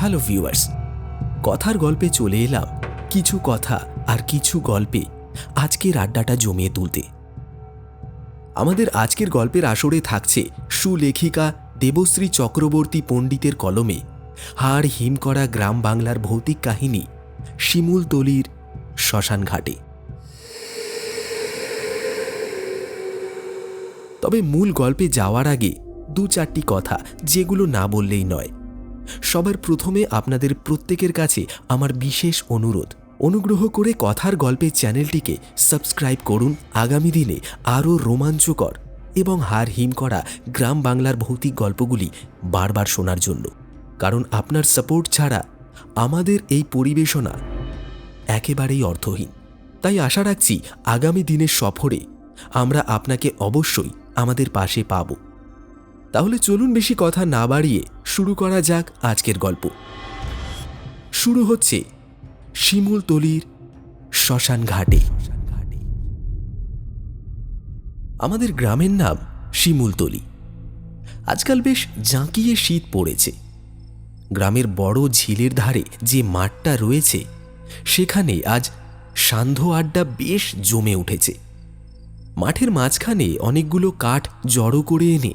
Hello viewers, কথার গল্পে চলে এলাম কিছু কথা আর কিছু গল্পে আজকের আড্ডাটা জমিয়ে তুলতে। আমাদের আজকের গল্পের আসরে থাকছে সুলেখিকা দেবশ্রী চক্রবর্তী পণ্ডিতের কলমে হাড় হিম করা গ্রাম বাংলার ভৌতিক কাহিনী শিমুলতলির শ্মশান ঘাটে। তবে মূল গল্পে যাওয়ার আগে দু চারটি কথা যেগুলো না বললেই নয়। সবার প্রথমে আপনাদের প্রত্যেকের কাছে আমার বিশেষ অনুরোধ। অনুগ্রহ করে কথার গল্পের চ্যানেলটিকে সাবস্ক্রাইব করুন। আগামী দিনে আরও রোমাঞ্চকর এবং হার হিম করা গ্রাম বাংলার ভৌতিক গল্পগুলি বারবার শোনার জন্য। কারণ আপনার সাপোর্ট ছাড়া আমাদের এই পরিবেশনা একেবারেই অর্থহীন। তাই আশা রাখছি আগামী দিনের সফরে আমরা আপনাকে অবশ্যই আমাদের পাশে পাব। তাহলে চলুন বেশি কথা না বাড়িয়ে শুরু করা যাক আজকের গল্প। শুরু হচ্ছে শিমুলতলির শ্মশান ঘাটে। আমাদের গ্রামের নাম শিমুলতলি আজকাল বেশ জাঁকিয়ে শীত পড়েছে। গ্রামের বড় ঝিলের ধারে যে মাঠটা রয়েছে, সেখানে আজ সান্ধ্য আড্ডা বেশ জমে উঠেছে। মাঠের মাঝখানে অনেকগুলো কাঠ জড়ো করে এনে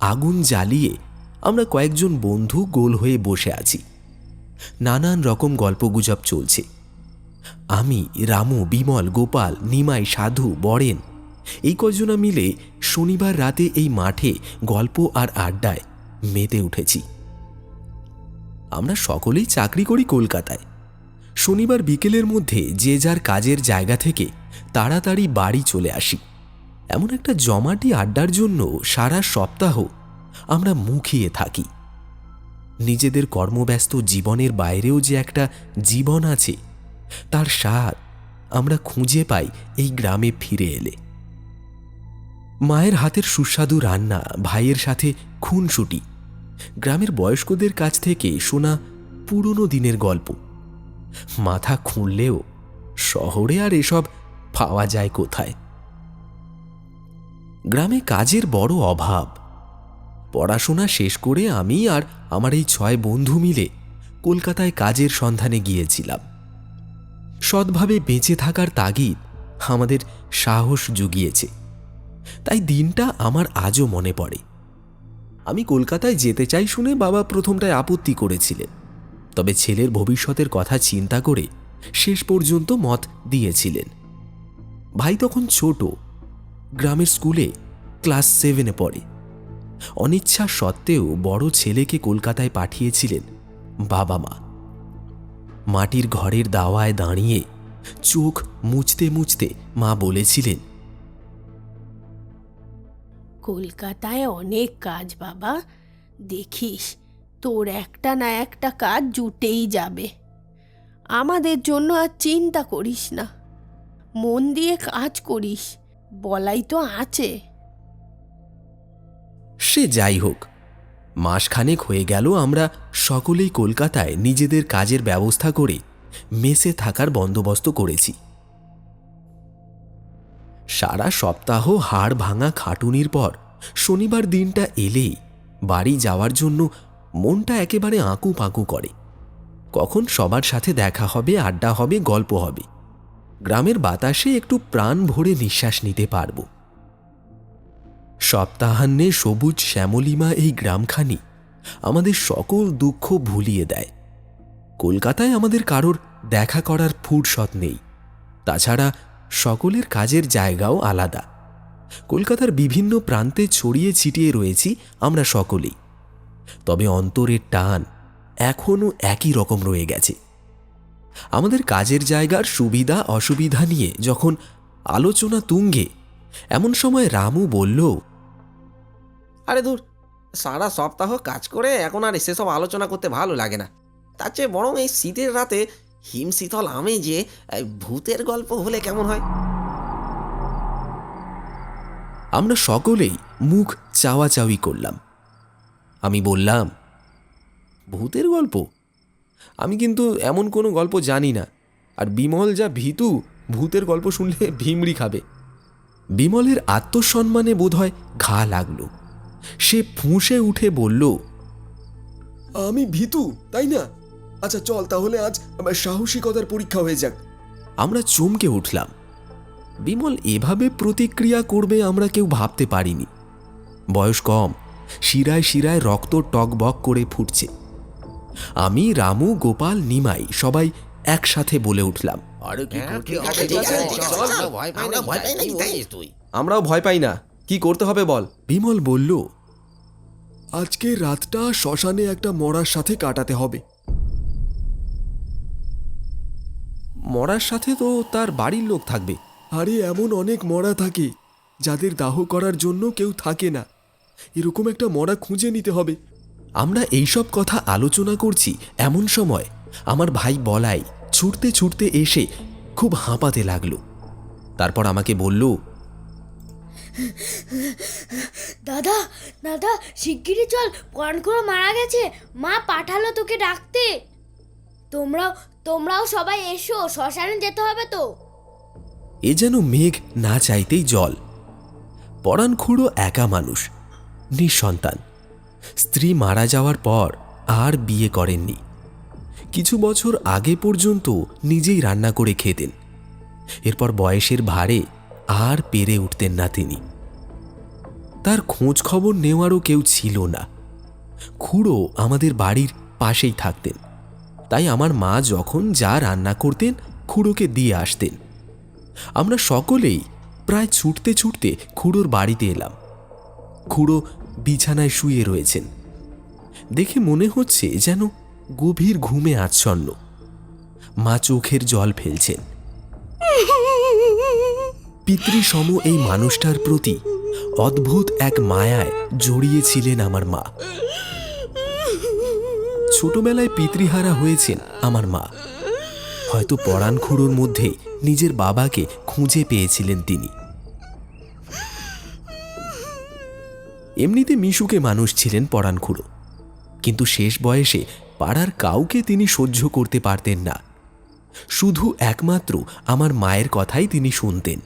আগুন জ্বালিয়ে আমরা কয়েকজন বন্ধু গোল হয়ে বসে আছি। নানান রকম গল্পগুজব চলছে। আমি, রামু, বিমল, গোপাল, নিমাই, সাধু, বরেন, এই কজনা মিলে শনিবার রাতে এই মাঠে গল্প আর আড্ডায় মেতে উঠেছি। আমরা সকলেই চাকরি করি কলকাতায়। শনিবার বিকেলের মধ্যে যে যার কাজের জায়গা থেকে তাড়াতাড়ি বাড়ি চলে আসি। এমন একটা জমাটি আড্ডার জন্য সারা সপ্তাহ আমরা মুখিয়ে থাকি। নিজেদের কর্মব্যস্ত জীবনের বাইরেও যে একটা জীবন আছে, তার স্বাদ আমরা খুঁজে পাই এই গ্রামে ফিরে এলে। মায়ের হাতের সুস্বাদু রান্না, ভাইয়ের সাথে খুনসুটি, গ্রামের বয়স্কদের কাছ থেকে শোনা পুরনো দিনের গল্প। মাথা খুঁড়লেও শহরে আর এসব পাওয়া যায় কোথায়? গ্রামে কাজের বড় অভাব। পড়াশোনা শেষ করে আমি আর আমার এই ছয় বন্ধু মিলে কলকাতায় কাজের সন্ধানে গিয়েছিলাম। সৎভাবে বেঁচে থাকার তাগিদ আমাদের সাহস জুগিয়েছে। তাই দিনটা আমার আজও মনে পড়ে। আমি কলকাতায় যেতে চাই শুনে বাবা প্রথমটায় আপত্তি করেছিলেন। তবে ছেলের ভবিষ্যতের কথা চিন্তা করে শেষ পর্যন্ত মত দিয়েছিলেন। ভাই তখন ছোট গ্রামের স্কুলে ক্লাস সেভেনে পড়ে। অনিচ্ছা সত্ত্বেও বড় ছেলেকে কলকাতায় পাঠিয়েছিলেন বাবা মা। মাটির ঘরের দাওয়ায় দাঁড়িয়ে চোখ মুছতে মুছতে মা বলেছিলেন, কলকাতায় অনেক কাজ বাবা। দেখিস, তোর একটা না একটা কাজ জুটেই যাবে। আমাদের জন্য আর চিন্তা করিস না। মন দিয়ে কাজ করিস। বলাই তো আছে। সে যাই হোক, মাসখানেক হয়ে গেল আমরা সকলেই কলকাতায় নিজেদের কাজের ব্যবস্থা করে মেসে থাকার বন্দোবস্ত করেছি। সারা সপ্তাহ হাড় ভাঙা খাটুনির পর শনিবার দিনটা এলেই বাড়ি যাওয়ার জন্য মনটা একেবারে আঁকু পাঁকু করে। কখন সবার সাথে দেখা হবে, আড্ডা হবে, গল্প হবে। গ্রামের বাতাসে একটু প্রাণ ভরে নিঃশ্বাস নিতে পারব। সপ্তাহান্নে সবুজ শ্যামলিমা এই গ্রামখানি আমাদের সকল দুঃখ ভুলিয়ে দেয়। কলকাতায় আমাদের কারোর দেখা করার ফুরসত নেই। তাছাড়া সকলের কাজের জায়গাও আলাদা। কলকাতার বিভিন্ন প্রান্তে ছড়িয়ে ছিটিয়ে রয়েছি আমরা সকলেই। তবে অন্তরের টান এখনও একই রকম রয়ে গেছে। আমাদের কাজের জায়গার সুবিধা অসুবিধা নিয়ে যখন আলোচনা তুঙ্গে এমন সময় রামু বলল আরে দূর সারা সপ্তাহ কাজ করে এখন আর সেসব আলোচনা করতে ভালো লাগে না। তার চেয়ে বরং এই শীতের রাতে হিমশীতল আমে যে ভূতের গল্প হলে কেমন হয়? আমরা সকলেই মুখ চাওয়াচাওয়ি করলাম। আমি বললাম ভূতের গল্প? আমি কিন্তু এমন কোনো গল্প জানি না। আর বিমল যা ভীতু ভূতের গল্প শুনলে ভিমড়ি খাবে। বিমলের আত্মসম্মানে বোধহয় ঘা লাগল। সে ফুঁসে উঠে বলল আমি ভীতু তাই না? আচ্ছা চল তাহলে আজ আমার সাহসিকতার পরীক্ষা হয়ে যাক। আমরা চমকে উঠলাম। বিমল এভাবে প্রতিক্রিয়া করবে আমরা কেউ ভাবতে পারিনি। বয়স কম শিরায় শিরায় রক্ত টকবক করে ফুটছে। আমি রামু গোপাল নিমাই সবাই একসাথে বলে উঠলাম। আরে কি ঠিক আছে ঠিক আছে চল ভয় পাই না ভয় পাই না। বলিস তুই? আমরাও ভয় পাই না। কি করতে হবে বল? বিমল বলল আজকে রাতটা শ্মশানে একটা মরার সাথে কাটাতে হবে। মরার সাথে তো তার বাড়ির লোক থাকবে। আরে এমন অনেক মরা থাকে যাদের দাহ করার জন্য কেউ থাকে না। এরকম একটা মরা খুঁজে নিতে হবে। আমরা এইসব কথা আলোচনা করছি এমন সময় আমার ভাই বলাই ছুটতে ছুটতে এসে খুব হাঁপাতে লাগল। তারপর আমাকে বলল দাদা দাদা শিগগিরই চল করে মারা গেছে। মা পাঠালো তোকে ডাকতে। তোমরাও তোমরাও সবাই এসো শ্মশানে যেতে হবে তো। এ যেন মেঘ না চাইতেই জল। পরাণ খুঁড়ো একা মানুষ নিঃসন্তান। স্ত্রী মারা যাওয়ার পর আর বিয়ে করেননি। কিছু বছর আগে পর্যন্ত নিজেই রান্না করে খেতেন। এরপর বয়সের ভারে আর পেরে উঠতেন না তিনি। তার খোঁজ খবর নেওয়ারও কেউ ছিল না। খুঁড়ো আমাদের বাড়ির পাশেই থাকতেন। তাই আমার মা যখন যা রান্না করতেন, খুঁড়োকে দিয়ে আসতেন। আমরা সকলেই প্রায় ছুটতে ছুটতে খুড়োর বাড়িতে এলাম। খুড়ো বিছানায় শুয়ে রয়েছেন। দেখে মনে হচ্ছে যেন গভীর ঘুমে আচ্ছন্ন। মা চোখের জল ফেলছেন। পিতৃসম এই মানুষটার প্রতি অদ্ভুত এক মায়ায় জড়িয়েছিলেন আমার মা। ছোটবেলায় পিতৃহারা হয়েছেন আমার মা। হয়তো পরাণ খুঁড়োর মধ্যেই নিজের বাবাকে খুঁজে পেয়েছিলেন তিনি। এমনিতে মিশুকে মানুষ ছিলেন পরাণ খুঁড়ো কিন্তু শেষ বয়সে পাড়ার কাউকে তিনি সহ্য করতে পারতেন না। শুধু একমাত্র আমার মায়ের কথাই তিনি শুনতেন।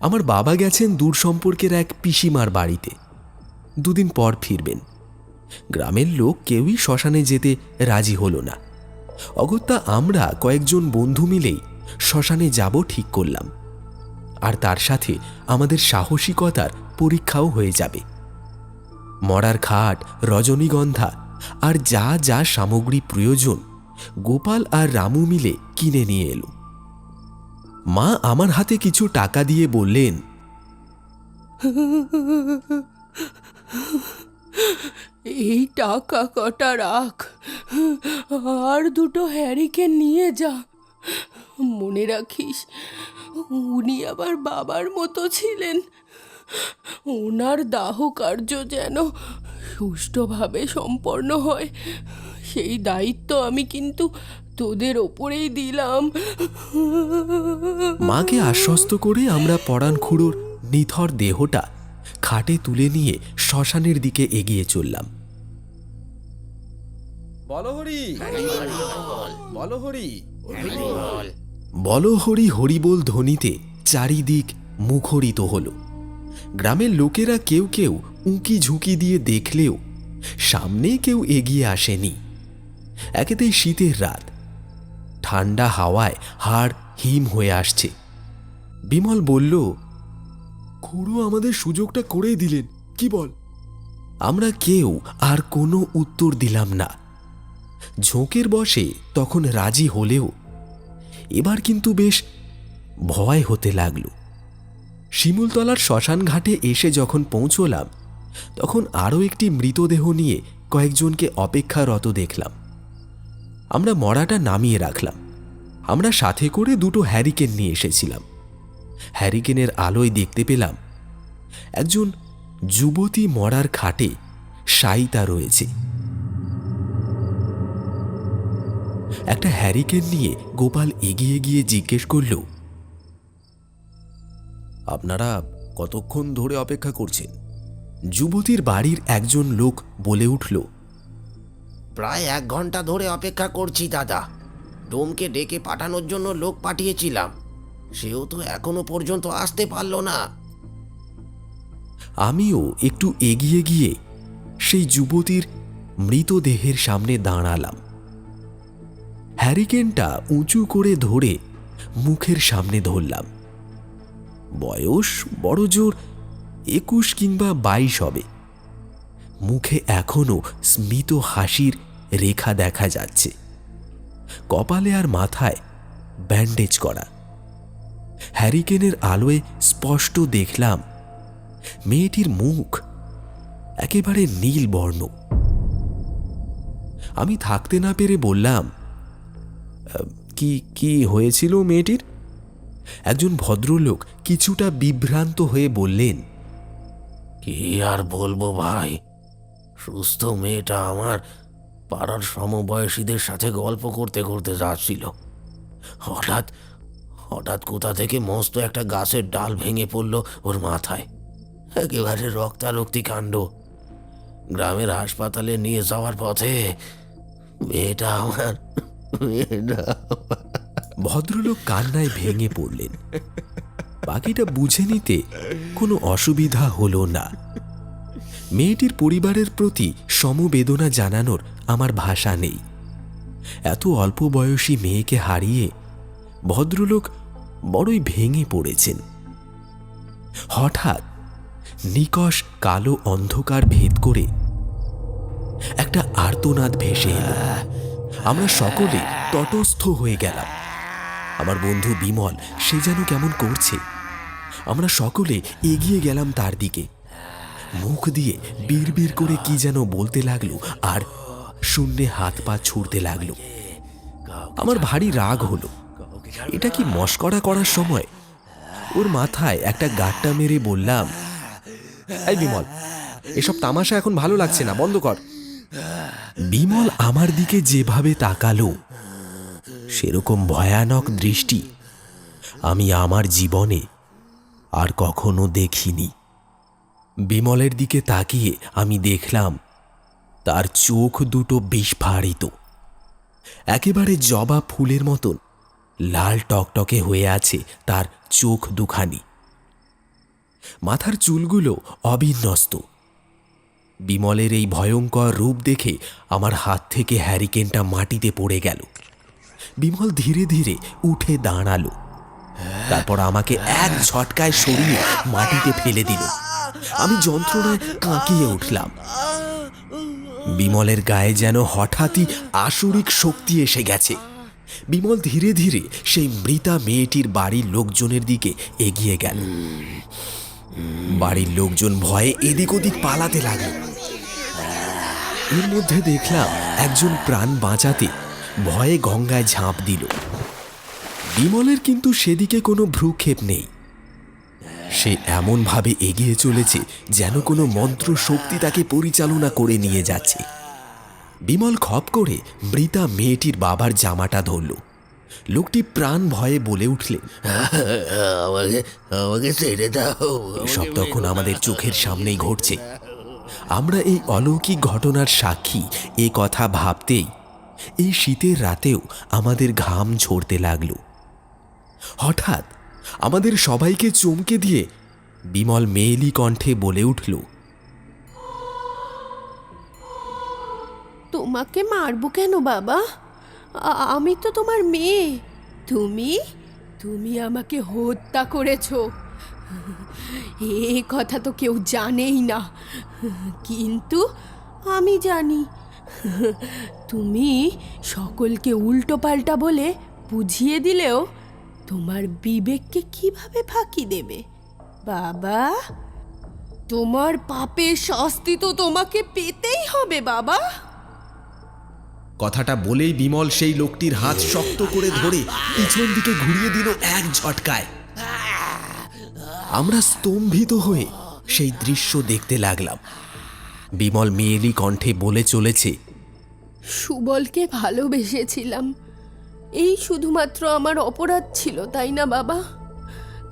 আমার বাবা গেছেন দূর সম্পর্কের এক পিসিমার বাড়িতে। দুদিন পর ফিরবেন। গ্রামের লোক কেউই শ্মশানে যেতে রাজি হলো না। অগত্যা আমরা কয়েকজন বন্ধু মিলেই শ্মশানে যাব ঠিক করলাম। আর তার সাথে আমাদের সাহসিকতার পরীক্ষাও হয়ে যাবে। মরার খাট, রজনীগন্ধা আর যা যা সামগ্রী প্রয়োজন, গোপাল আর রামু মিলে কিনে নিয়ে এলো। মা আমার হাতে কিছু টাকা দিয়ে বললেন, এই টাকা কটা রাখ, আর দুটো হ্যারিকে নিয়ে যা। মনে রাখিস, উনি আবার বাবার মতো ছিলেন। ওনার দাহ কার্য যেন সুষ্ঠুভাবে সম্পন্ন হয়। সেই দায়িত্ব আমি কিন্তু তোদের ওপরেই দিলাম। মাকে আশ্বস্ত করে আমরা পরাণ খুঁড়োর নিথর দেহটা খাটে তুলে নিয়ে শ্মশানের দিকে এগিয়ে চললাম। বলো হরি। বলো বলহরি হরিবোল ধ্বনিতে চারিদিক মুখরিত হল। গ্রামের লোকেরা কেউ কেউ উঁকি ঝুঁকি দিয়ে দেখলেও সামনে কেউ এগিয়ে আসেনি। একেতেই শীতের রাত। ঠান্ডা হাওয়ায় হাড় হিম হয়ে আসছে। বিমল বলল, খুড়ো আমাদের সুযোগটা করেই দিলেন, কি বল? আমরা কেউ আর কোনো উত্তর দিলাম না। ঝোঁকের বসে তখন রাজি হলেও এবার কিন্তু বেশ ভয় হতে লাগল। শিমুলতলার শ্মশান ঘাটে এসে যখন পৌঁছলাম, তখন আরও একটি মৃতদেহ নিয়ে কয়েকজনকে অপেক্ষারত দেখলাম। আমরা মরাটা নামিয়ে রাখলাম। আমরা সাথে করে দুটো হ্যারিকেন নিয়ে এসেছিলাম। হ্যারিকেনের আলোয় দেখতে পেলাম, একজন যুবতী মরার খাটে সাইতা রয়েছে। একটা হ্যারিকেন নিয়ে গোপাল এগিয়ে গিয়ে জিজ্ঞেস করল আপনারা কতক্ষণ ধরে অপেক্ষা করছেন? যুবতীর বাড়ির একজন লোক বলে উঠল প্রায় এক ঘণ্টা ধরে অপেক্ষা করছি দাদা। ডোমকে ডেকে পাঠানোর জন্য লোক পাঠিয়েছিলাম। সেও তো এখনও পর্যন্ত আসতে পারল না। আমিও একটু এগিয়ে গিয়ে সেই যুবতীর মৃতদেহের সামনে দাঁড়ালাম। হ্যারিকেনটা উঁচু করে ধরে মুখের সামনে ধরলাম। বয়স বড় জোর একুশ কিংবা বাইশ হবে। মুখে এখনও স্মিত হাসির রেখা দেখা যাচ্ছে। কপালে আর মাথায় ব্যান্ডেজ করা। হ্যারিকেনের আলোয় স্পষ্ট দেখলাম মেয়েটির মুখ একেবারে নীল বর্ণ। আমি থাকতে না পেরে বললাম "আহ, কি কি হয়েছিল মেয়েটির? একজন ভদ্রলোক কিছুটা বিভ্রান্ত হয়ে বললেন, কি আর বলব ভাই? সুস্থ মেয়েটা আমার পাড়ার সমবয়সীদের সাথে গল্প করতে করতে যাচ্ছিল। হঠাৎ হঠাৎ কোথা থেকে মস্ত একটা গাছের ডাল ভেঙে পড়ল ওর মাথায়। একেবারে রক্তারক্তি কাণ্ড। গ্রামের হাসপাতালে নিয়ে যাওয়ার পথে মেয়েটা আমার, মেয়েটা ভদ্রলোক কান্নায় ভেঙে পড়লেন। বাকিটা বুঝে নিতে কোনো অসুবিধা হলো না। মেয়েটির পরিবারের প্রতি সমবেদনা জানানোর আমার ভাষা নেই। এত অল্প বয়সী মেয়েকে হারিয়ে ভদ্রলোক বড়ই ভেঙে পড়েছেন। হঠাৎ নিকষ কালো অন্ধকার ভেদ করে একটা আর্তনাদ ভেসে আমরা সকলে তটস্থ হয়ে গেলাম। আমার বন্ধু বিমল, সে যেন কেমন করছে। আমরা সকলে এগিয়ে গেলাম তার দিকে। মুখ দিয়ে বিড়বিড় করে কি যেন বলতে লাগল আর শূন্যে হাত পা ছুড়তে লাগল। আমার ভারী রাগ হলো। এটা কি মস্করা করার সময়? ওর মাথায় একটা গাট্টা মেরে বললাম, এই বিমল, এসব তামাশা এখন ভালো লাগছে না, বন্ধ কর। বিমল আমার দিকে যেভাবে তাকালো সেরকম ভয়ানক দৃষ্টি আমি আমার জীবনে আর কখনো দেখিনি। বিমলের দিকে তাকিয়ে আমি দেখলাম, তার চোখ দুটো বিস্ফারিত। একেবারে জবা ফুলের মতন লাল টকটকে হয়ে আছে তার চোখ দুখানি। মাথার চুলগুলো অবিন্যস্ত। বিমলের এই ভয়ঙ্কর রূপ দেখে আমার হাত থেকে হ্যারিকেনটা মাটিতে পড়ে গেল। বিমল ধীরে ধীরে উঠে দাঁড়াল। তারপর আমাকে এক ঝটকায় সরিয়ে মাটিতে ফেলে দিল। আমি যন্ত্রণায় কাঁকিয়ে উঠলাম। বিমলের গায়ে যেন হঠাৎই আসরিক শক্তি এসে গেছে। বিমল ধীরে ধীরে সেই মৃতা মেয়েটির বাড়ির লোকজনের দিকে এগিয়ে গেল। বাড়ির লোকজন ভয়ে এদিক ওদিক পালাতে লাগল। এর মধ্যে দেখলাম একজন প্রাণ বাঁচাতে ভয়ে গঙ্গায় ঝাঁপ দিল। বিমলের কিন্তু সেদিকে কোনো ভ্রুক্ষেপ নেই। সে এমনভাবে এগিয়ে চলেছে যেন কোনো মন্ত্র শক্তি তাকে পরিচালনা করে নিয়ে যাচ্ছে। বিমল খপ করে মৃতা মেয়েটির বাবার জামাটা ধরল। লোকটি প্রাণ ভয়ে বলে উঠলে আমাকে আমাকে ছেড়ে দাও সব তখন আমাদের চোখের সামনেই ঘটছে। আমরা এই অলৌকিক ঘটনার সাক্ষী এ কথা ভাবতেই এই শীতের রাতেও আমাদের ঘাম ঝরতে লাগল। হঠাৎ আমাদের সবাইকে চমকে দিয়ে বিমল মেয়েলি কণ্ঠে বলে উঠল, তোমাকে মারবো কেন বাবা? আমি তো তোমার মেয়ে। তুমি? তুমি আমাকে হত্যা করেছ। এ কথা তো কেউ জানেই না। কিন্তু আমি জানি তুমি সকলকে উল্টো পাল্টা বলে বুঝিয়ে দিলেও তোমার বিবেককে কীভাবে ফাঁকি দেবে? বাবা, তোমার পাপের শাস্তি তো তোমাকে পেতেই হবে, বাবা। কথাটা বলেই বিমল সেই লোকটির হাত শক্ত করে ধরে পিছন দিকে ঘুরিয়ে দিল এক ঝটকায়। আমরা স্তম্ভিত হয়ে সেই দৃশ্য দেখতে লাগলাম। বিমল মেয়েলি কণ্ঠে বলে চলেছে, সুবলকে ভালোবেসেছিলাম। এই শুধুমাত্র আমার অপরাধ ছিল, তাই না বাবা?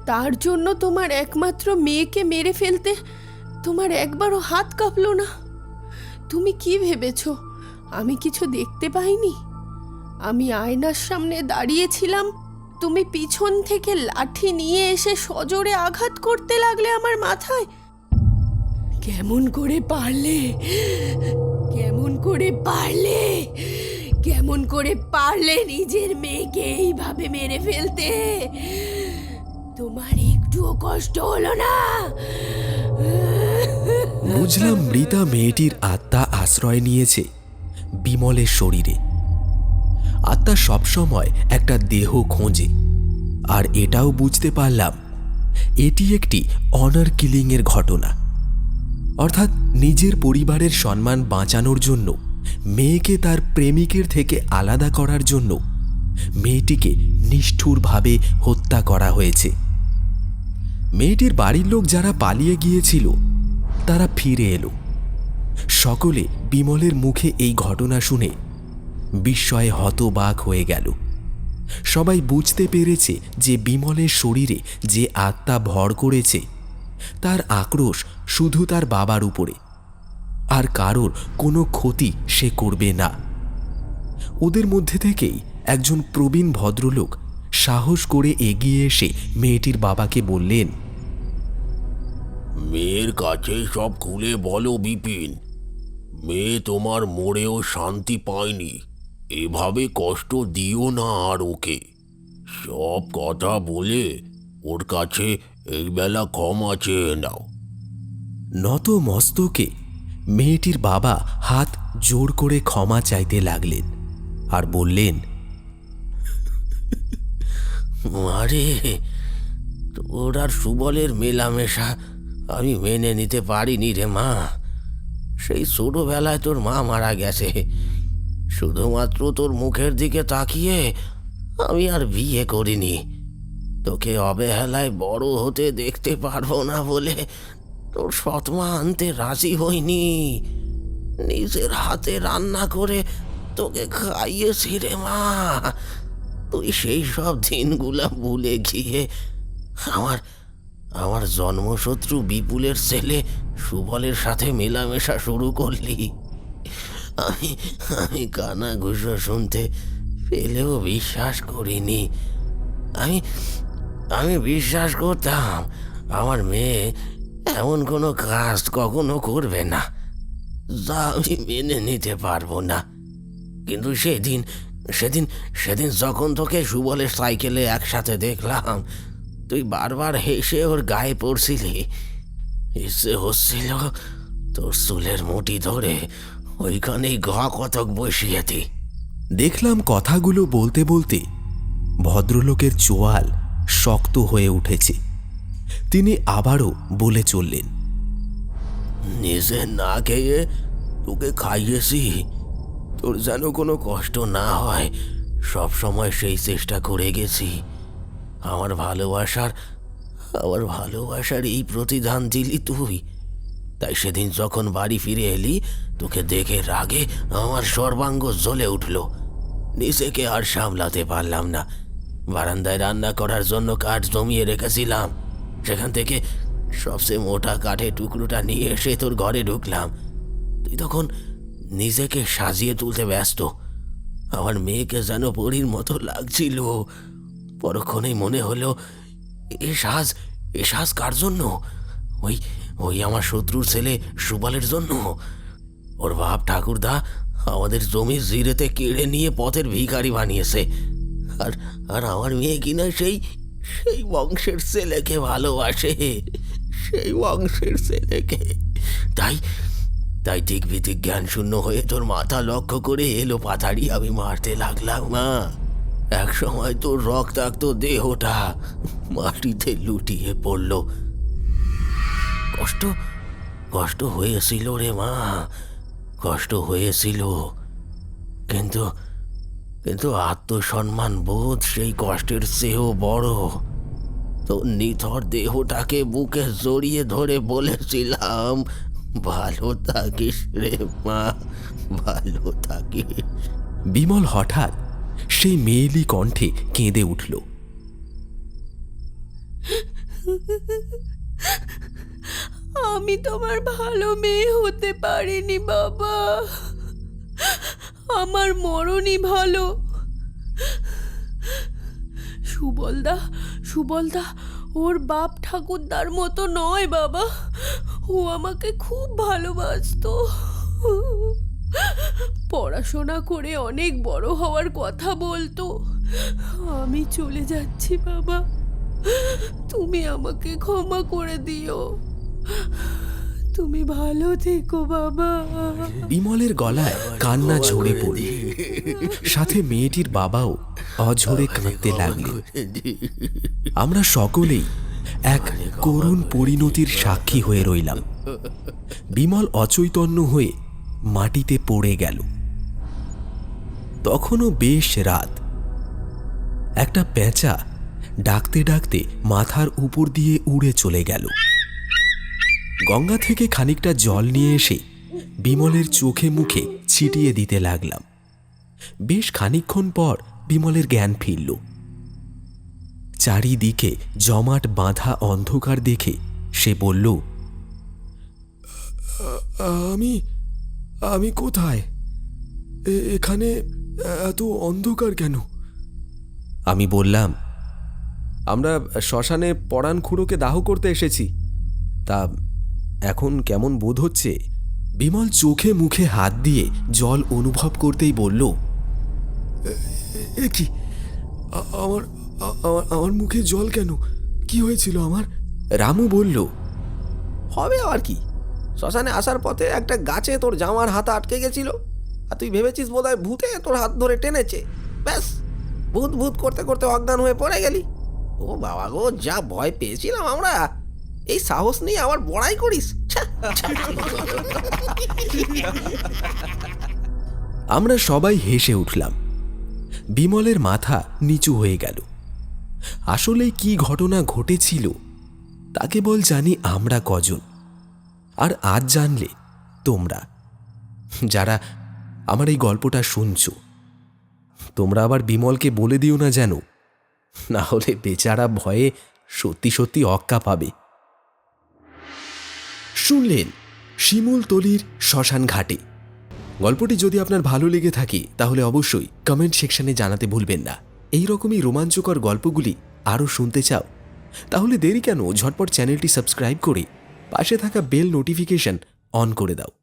তার জন্য তোমার একমাত্র মেয়েকে মেরে ফেলতে তোমার একবারও হাত কাঁপলো না। তুমি কি ভেবেছ? আমি কিছু দেখতে পাইনি? আমি আয়নার সামনে দাঁড়িয়েছিলাম। তুমি পিছন থেকে লাঠি নিয়ে এসে সজোরে আঘাত করতে লাগলে আমার মাথায়। কেমন করে পারলে? কেমন করে পারলে? কেমন করে পারলে নিজের মেয়েকে এইভাবে মেরে ফেলতে? তোমার একটুও কষ্ট হলো না? বুঝলাম মৃতা মেয়েটির আত্মা আশ্রয় নিয়েছে বিমলের শরীরে। আত্মা সবসময় একটা দেহ খোঁজে, আর এটাও বুঝতে পারলাম, এটি একটি অনার কিলিংয়ের ঘটনা। অর্থাৎ নিজের পরিবারের সম্মান বাঁচানোর জন্য, মেয়েকে তার প্রেমিকের থেকে আলাদা করার জন্য মেয়েটিকে নিষ্ঠুরভাবে হত্যা করা হয়েছে। মেয়েটির বাড়ির লোক যারা পালিয়ে গিয়েছিল, তারা ফিরে এলো। সকলে বিমলের মুখে এই ঘটনা শুনে বিস্ময়ে হতবাক হয়ে গেল। সবাই বুঝতে পেরেছে যে বিমলের শরীরে যে আত্মা ভর করেছে তার আক্রোশ শুধু তার বাবার উপরে। আর কারোর কোনো ক্ষতি সে করবে না। ওদের মধ্যে থেকেই একজন প্রবীণ ভদ্রলোক সাহস করে এগিয়ে এসে মেয়েটির বাবাকে বললেন, মেয়ের কাছে সব খুলে বলো বিপিন। মেয়ে তোমার মোড়েও শান্তি পায়নি। এভাবে কষ্ট দিও না আর ওকে। সব কথা বলে ওর কাছে এই বেলা ক্ষমা চেয়ে নাও। নত মস্তকে মেয়েটির বাবা হাত জোর করে ক্ষমা চাইতে লাগলেন আর বললেন আরে তোর আর সুবলের মেলামেশা আমি মেনে নিতে পারিনি রে মা। সেই ছোটবেলায় তোর মা মারা গেছে। শুধুমাত্র তোর মুখের দিকে তাকিয়ে আমি আর বিয়ে করিনি। তোকে অবহেলায় বড় হতে দেখতে পারব না বলে তোর সৎমা আনতে রাজি হইনি। নিজের হাতে রান্না করে তোকে খাইয়েছি রে মা। তুই সেই সব দিনগুলা ভুলে গিয়ে আমার আমার জন্মশত্রু বিপুলের ছেলে সুবলের সাথে মেলামেশা শুরু করলি। আমি আমি কানা ঘুষো শুনতে পেলেও বিশ্বাস করিনি। আমি আমি বিশ্বাস করতাম আমার মেয়ে এমন কোনো কাজ কখনো করবে না। যা আমি মেনে নিতে পারব না। কিন্তু সেদিন সেদিন সেদিন যখন তোকে সুবলের সাইকেলে একসাথে দেখলাম, তুই বারবার হেসে ওর গায়ে পড়ছিলি। ইচ্ছে হচ্ছিল তোর চুলের মুঠি ধরে ওইখানেই গা কতক বসিয়ে দি। দেখলাম কথাগুলো বলতে বলতে ভদ্রলোকের চোয়াল শক্ত হয়ে উঠেছে। তিনি আবারও বলে চললেন, নিজে না খেয়ে তোকে খাইয়েছি। তোর যেন কোনো কষ্ট না হয়। সব সময় সেই চেষ্টা করে গেছি। আমার ভালোবাসার আমার ভালোবাসার এই প্রতিদান দিলি তুই। তাই সেদিন যখন বাড়ি ফিরে এলি, তোকে দেখে রাগে আমার সর্বাঙ্গ জ্বলে উঠল। নিজেকে আর সামলাতে পারলাম না। বারান্দায় রান্না করার জন্য কাঠ জমিয়ে রেখেছিলাম। সেখান থেকে সবচেয়ে মোটা কাঠের টুকরোটা নিয়ে এসে তোর ঘরে ঢুকলাম। তুই তখন নিজেকে সাজিয়ে তুলতে ব্যস্ত। আমার মেয়েকে যেন পরীর মতো লাগছিল। পরক্ষণেই মনে হলো, এ সাজ এ সাজ কার জন্য? ওই ওই আমার শত্রুর ছেলে সুবলের জন্য। ওর বাপ ঠাকুরদা আমাদের জমি জিরেতে কেড়ে নিয়ে পথের ভিখারি বানিয়েছে। আর আর আমার মেয়ে কিনা সেই সেই বংশের ছেলেকে ভালোবাসে, সেই বংশের ছেলেকে। তাই তাই দিক ভিতিক জ্ঞান শূন্য হয়ে তোর মাথা লক্ষ্য করে এলো পাথাড়ি আমি মারতে লাগলাম, মা। এক সময় তোর রক্তাক্ত দেহটা মাটিতে লুটিয়ে পড়ল। কষ্ট কষ্ট হয়েছিল রে মা, কষ্ট হয়েছিল। কিন্তু কিন্তু আত্মসম্মান বোধ সেই কষ্টের চেয়েও বড়। তো নিথর দেহটাকে বুকে জড়িয়ে ধরে বলেছিলাম ভালো থাকিস রে মা ভালো থাকিস। বিমল হঠাৎ সেই মেয়েলি কণ্ঠে কেঁদে উঠল। আমি তোমার ভালো মেয়ে হতে পারিনি বাবা। আমার মরণই ভালো। সুবলদা সুবলদা, ওর বাপ ঠাকুরদার মতো নয় বাবা। ও আমাকে খুব ভালোবাসতো। পড়াশোনা করে অনেক বড় হওয়ার কথা বলতো। আমি চলে যাচ্ছি বাবা। তুমি আমাকে ক্ষমা করে দিও। তুমি ভালো থেকো, বাবা। বিমলের গলায় কান্না ঝরে পড়ল সাথে মেয়েটির বাবাও অঝরে কাঁদতে লাগলেন আমরা সকলেই এক করুণ পরিণতির সাক্ষী হয়ে রইলাম। বিমল অচৈতন্য হয়ে মাটিতে পড়ে গেল। তখনও বেশ রাত। একটা পেঁচা ডাকতে ডাকতে মাথার উপর দিয়ে উড়ে চলে গেল। গঙ্গা থেকে খানিকটা জল নিয়ে এসে বিমলের চোখে মুখে ছিটিয়ে দিতে লাগলাম। বেশ খানিকক্ষণ পর বিমলের জ্ঞান ফিরল। চারিদিকে জমাট বাঁধা অন্ধকার দেখে সে বলল আমি আমি কোথায়? এখানে এত অন্ধকার কেন? আমি বললাম আমরা শ্মশানে পরাণ খুঁড়োকে দাহ করতে এসেছি। তা এখন কেমন বোধ হচ্ছে? বিমল চোখে মুখে হাত দিয়ে জল অনুভব করতেই বলল কি? আমার আমার মুখে জল কেন? কি হয়েছিল আমার? রামু বলল, হবে আর কি। শ্মশানে আসার পথে একটা গাছে তোর জামার হাত আটকে গেছিল, আর তুই ভেবেছিস বোধহয় ভূতে তোর হাত ধরে টেনেছে। ব্যাস, ভূত ভূত করতে করতে অজ্ঞান হয়ে পড়ে গেলি। ও বাবা গো, যা ভয় পেয়েছিলাম আমরা। এই সাহস নিয়ে আবার বড়াই করিস। আমরা সবাই হেসে উঠলাম। বিমলের মাথা নিচু হয়ে গেল। আসলে কি ঘটনা ঘটেছিল, তা কেবল জানি আমরা কজন। আর আজ জানলে তোমরা। যারা আমার এই গল্পটা শুনছ, তোমরা আবার বিমলকে বলে দিও না যেন। না হলে বেচারা ভয়ে সত্যি সত্যি অক্কা পাবে। শুনলেন শিমুল তলির শ্মশান ঘাটে। গল্পটি যদি আপনার ভালো লেগে থাকে, তাহলে অবশ্যই কমেন্ট সেকশনে জানাতে ভুলবেন না। এই রকমই রোমাঞ্চকর গল্পগুলি আরও শুনতে চাও, তাহলে দেরি কেন? ঝটপট চ্যানেলটি সাবস্ক্রাইব করে পাশে থাকা বেল নোটিফিকেশন অন করে দাও।